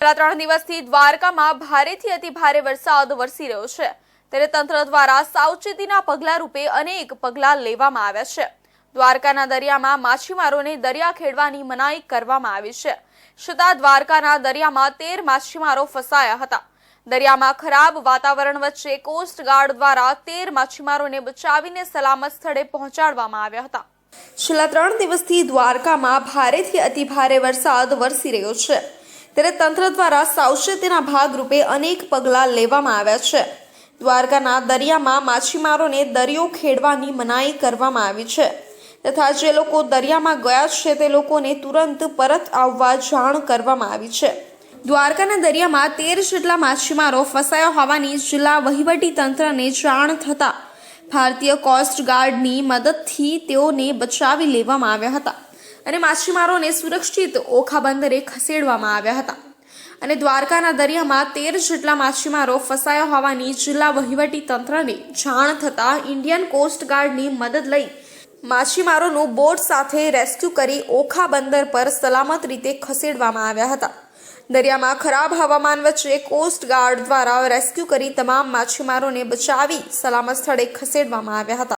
છેલ્લા ત્રણ દિવસથી દ્વારકામાં ભારેથી અતિ ભારે વરસાદ વરસી રહ્યો છે. ત્યારે તંત્ર દ્વારા સાવચેતીના પગલા રૂપે અનેક પગલાં લેવામાં આવ્યા છે. દ્વારકાના દરિયામાં માછીમારોને દરિયા ખેડવાની મનાઈ કરવામાં આવી છે. છતાં દ્વારકાના દરિયામાં તેર માછીમારો ફસાયા હતા. દરિયામાં ખરાબ વાતાવરણ વચ્ચે કોસ્ટગાર્ડ દ્વારા તેર માછીમારોને બચાવીને સલામત સ્થળે પહોંચાડવામાં આવ્યા હતા. છેલ્લા ત્રણ દિવસથી દ્વારકામાં ભારેથી અતિ ભારે વરસાદ વરસી રહ્યો છે. ત્યારે તંત્ર દ્વારા સાવચેતીના ભાગરૂપે અનેક પગલાં લેવામાં આવ્યા છે. દ્વારકાના દરિયામાં માછીમારોને દરિયો ખેડવાની મનાઈ કરવામાં આવી છે. તથા જે લોકો દરિયામાં ગયા છે તે લોકોને તુરંત પરત આવવા જાણ કરવામાં આવી છે. દ્વારકાના દરિયામાં તેર જેટલા માછીમારો ફસાયા હોવાની જિલ્લા વહીવટી તંત્રને જાણ થતાં ભારતીય કોસ્ટ ગાર્ડની મદદથી તેઓને બચાવી લેવામાં આવ્યા હતા. અને માછીમારોને સુરક્ષિત ઓખા બંદરે ખસેડવામાં આવ્યા હતા. અને દ્વારકાના દરિયામાં તેર જેટલા માછીમારો ફસાયા હોવાની જિલ્લા વહીવટી તંત્રને જાણ થતાં ઇન્ડિયન કોસ્ટગાર્ડની મદદ લઈ માછીમારોનું બોટ સાથે રેસ્ક્યુ કરી ઓખા બંદર પર સલામત રીતે ખસેડવામાં આવ્યા હતા. દરિયામાં ખરાબ હવામાન વચ્ચે કોસ્ટગાર્ડ દ્વારા રેસ્ક્યુ કરી તમામ માછીમારોને બચાવી સલામત સ્થળે ખસેડવામાં આવ્યા હતા.